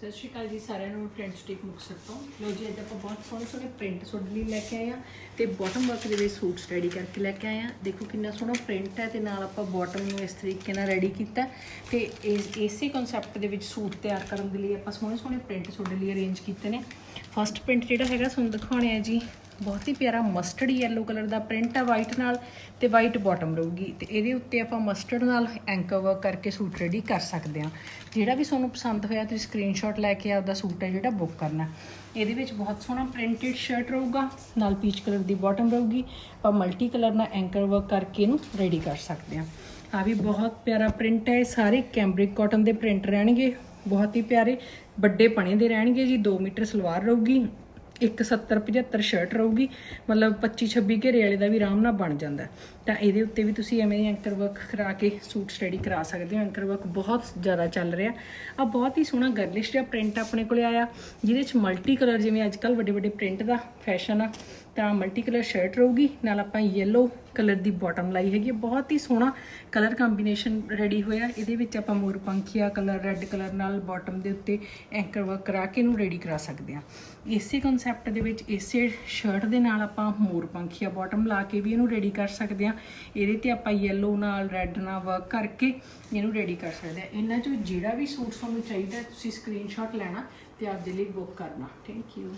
ਸਤਿ ਸ਼੍ਰੀ ਅਕਾਲ ਜੀ, ਸਾਰਿਆਂ ਨੂੰ ਫਰੈਂਡਸ ਟੇਕ ਮੁਕਤਸਰ ਤੋਂ। ਲੋ ਜੀ, ਅੱਜ ਆਪਾਂ ਬਹੁਤ ਸੋਹਣੇ ਸੋਹਣੇ ਪ੍ਰਿੰਟ ਤੁਹਾਡੇ ਲਈ ਲੈ ਕੇ ਆਏ ਆ ਤੇ ਬਾਟਮ ਵਰਕ ਦੇ ਵਿੱਚ ਸੂਟ ਰੈਡੀ ਕਰਕੇ ਲੈ ਕੇ ਆਏ ਆ ਦੇਖੋ ਕਿੰਨਾ ਸੋਹਣਾ ਪ੍ਰਿੰਟ ਹੈ ਤੇ ਨਾਲ ਆਪਾਂ ਬਾਟਮ ਨੂੰ ਇਸ ਤਰੀਕੇ ਨਾਲ ਰੈਡੀ ਕੀਤਾ ਤੇ ਇਸੇ ਕਨਸੈਪਟ ਦੇ ਵਿੱਚ ਸੂਟ ਤਿਆਰ ਕਰਨ ਦੇ ਲਈ ਆਪਾਂ ਸੋਹਣੇ ਸੋਹਣੇ ਪ੍ਰਿੰਟ ਤੁਹਾਡੇ ਲਈ ਅਰੇਂਜ ਕੀਤੇ ਨੇ। ਫਸਟ ਪ੍ਰਿੰਟ ਜਿਹੜਾ ਹੈਗਾ, ਤੁਹਾਨੂੰ ਦਿਖਾਉਣੇ ਆ ਜੀ। ਬਹੁਤ ਹੀ ਪਿਆਰਾ ਮਸਟਰਡ ਯੈਲੋ ਕਲਰ ਦਾ ਪ੍ਰਿੰਟ ਆ ਵਾਈਟ ਨਾਲ ਤੇ ਵਾਈਟ ਬਾਟਮ ਰਹੂਗੀ। ਤੇ ਇਹਦੇ ਉੱਤੇ ਆਪਾਂ ਮਸਟਰਡ ਨਾਲ ਐਂਕਰ ਵਰਕ ਕਰਕੇ ਸੂਟ ਰੈਡੀ ਕਰ ਸਕਦੇ ਹਾਂ। ਜਿਹੜਾ ਵੀ ਤੁਹਾਨੂੰ ਪਸੰਦ ਹੋਇਆ ਤੁਸੀਂ ਸਕਰੀਨਸ਼ਾਟ ਲੈ ਕੇ ਆਪਦਾ ਸੂਟ ਹੈ ਜਿਹੜਾ ਬੁੱਕ ਕਰਨਾ। ਇਹਦੇ ਵਿੱਚ ਬਹੁਤ ਸੋਹਣਾ ਪ੍ਰਿੰਟਡ ਸ਼ਰਟ ਰਹੂਗਾ, ਨਾਲ ਪੀਚ ਕਲਰ ਦੀ ਬਾਟਮ ਰਹੂਗੀ। ਆਪਾਂ ਮਲਟੀ ਕਲਰ ਨਾਲ ਐਂਕਰ ਵਰਕ ਕਰਕੇ ਇਹਨੂੰ ਰੈਡੀ ਕਰ ਸਕਦੇ ਹਾਂ। ਆ ਵੀ ਬਹੁਤ ਪਿਆਰਾ ਪ੍ਰਿੰਟ ਹੈ, ਇਹ ਸਾਰੇ ਕੈਂਬਰਿਕ ਕਾਟਨ ਦੇ ਪ੍ਰਿੰਟ ਰਹਿਣਗੇ। ਬਹੁਤ ਹੀ ਪਿਆਰੇ, ਵੱਡੇ ਪਣੇ ਦੇ ਰਹਿਣਗੇ ਜੀ 2 ਮੀਟਰ ਸਲਵਾਰ ਰਹੂਗੀ। ਇੱਕ 70 75 ਸ਼ਰਟ ਰਹੂਗੀ, ਮਤਲਬ 25 26 ਘੇਰੇ ਵਾਲੇ ਦਾ ਵੀ ਆਰਾਮ ਨਾਲ ਬਣ ਜਾਂਦਾ ਤਾਂ ਇਹਦੇ ਉੱਤੇ ਵੀ ਤੁਸੀਂ ਐਵੇਂ ਐਂਕਰ ਵਰਕ ਕਰਾ ਕੇ ਸੂਟ ਸਟੱਡੀ ਕਰਾ ਸਕਦੇ ਹੋ। ਐਂਕਰ ਵਰਕ ਬਹੁਤ ਜ਼ਿਆਦਾ ਚੱਲ ਰਿਹਾ। ਆ ਬਹੁਤ ਹੀ ਸੋਹਣਾ ਗਰਲਿਸ਼ ਜਿਹਾ ਪ੍ਰਿੰਟ ਆਪਣੇ ਕੋਲੇ ਆਇਆ। ਜਿਹਦੇ ਵਿੱਚ ਮਲਟੀ ਕਲਰ ਜਿਵੇਂ ਅੱਜ ਕੱਲ ਵੱਡੇ ਵੱਡੇ ਪ੍ਰਿੰਟ ਦਾ ਫੈਸ਼ਨ ਆ, ਤਾਂ ਮਲਟੀ ਕਲਰ ਸ਼ਰਟ ਰਹੂਗੀ। ਨਾਲ ਆਪਾਂ ਯੈਲੋ ਕਲਰ ਦੀ ਬਾਟਮ ਲਾਈ ਹੈਗੀ ਹੈ। ਬਹੁਤ ਹੀ ਸੋਹਣਾ ਕਲਰ ਕੰਬੀਨੇਸ਼ਨ ਰੈਡੀ ਹੋਇਆ। ਇਹਦੇ ਵਿੱਚ ਆਪਾਂ ਮੋਰ ਪੰਖੀਆ ਕਲਰ ਰੈੱਡ ਕਲਰ ਨਾਲ ਬਾਟਮ ਦੇ ਉੱਤੇ ਐਂਕਰ ਵਰਕ ਕਰਾ ਕੇ ਇਹਨੂੰ ਰੈਡੀ ਕਰਾ ਸਕਦੇ ਹਾਂ। ਇਸੇ ਕਨਸੈਪਟ ਦੇ ਵਿੱਚ ਇਸੇ ਸ਼ਰਟ ਦੇ ਨਾਲ ਆਪਾਂ ਮੋਰ ਪੰਖੀਆ ਬਾਟਮ ਲਾ ਕੇ ਵੀ ਇਹਨੂੰ ਰੈਡੀ ਕਰ ਸਕਦੇ ਹਾਂ। ਇਹਦੇ ਤੇ ਆਪਾਂ ਯੈਲੋ ਨਾਲ ਰੈੱਡ ਨਾਲ ਵਰਕ ਕਰਕੇ ਇਹਨੂੰ ਰੈਡੀ ਕਰ ਸਕਦੇ ਹਾਂ। ਇਹਨਾਂ ਚੋਂ ਜਿਹੜਾ ਵੀ ਸੂਟ ਤੁਹਾਨੂੰ ਚਾਹੀਦਾ ਤੁਸੀਂ ਸਕਰੀਨਸ਼ਾਟ ਲੈਣਾ ਤੇ ਆਪਦੇ ਲਈ ਬੁੱਕ ਕਰਨਾ। Thank you